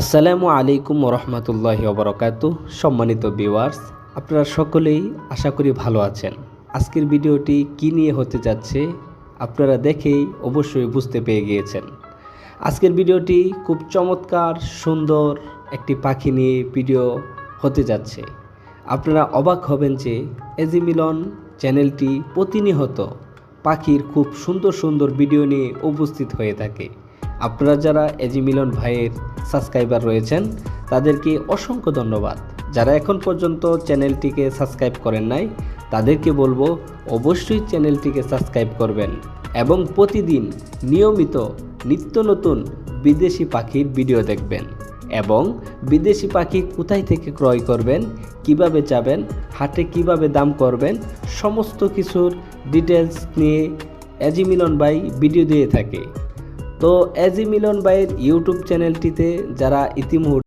আসসালামু আলাইকুম রহমতুল্লাহি ওবরকাত সম্মানিত ভিউয়ার্স, আপনারা সকলেই আশা করি ভালো আছেন। আজকের ভিডিওটি কি নিয়ে হতে যাচ্ছে, আপনারা দেখেই অবশ্যই বুঝতে পেরে গিয়েছেন। আজকের ভিডিওটি খুব চমৎকার, সুন্দর একটি পাখি নিয়ে ভিডিও হতে যাচ্ছে। আপনারা অবাক হবেন যে এজি মিলন চ্যানেলটি প্রতিনিয়ত পাখির খুব সুন্দর সুন্দর ভিডিও নিয়ে উপস্থিত হয়ে থাকে। আপনারা যারা এজি মিলন ভাইয়ের সাবস্ক্রাইবার রয়েছেন, তাদেরকে অসংখ্য ধন্যবাদ। যারা এখন পর্যন্ত চ্যানেলটিকে সাবস্ক্রাইব করেন নাই, তাদেরকে বলব অবশ্যই চ্যানেলটিকে সাবস্ক্রাইব করবেন এবং প্রতিদিন নিয়মিত নিত্য নতুন বিদেশি পাখির ভিডিও দেখবেন এবং বিদেশি পাখি কোথায় থেকে ক্রয় করবেন, কীভাবে যাবেন, হাটে কীভাবে দাম করবেন, সমস্ত কিছুর ডিটেলস নিয়ে এজি মিলন ভাই ভিডিও দিয়ে থাকে। তো এজি মিলন ভাইয়ের ইউটিউব চ্যানেলটিতে যারা ইতিমুহূর্তে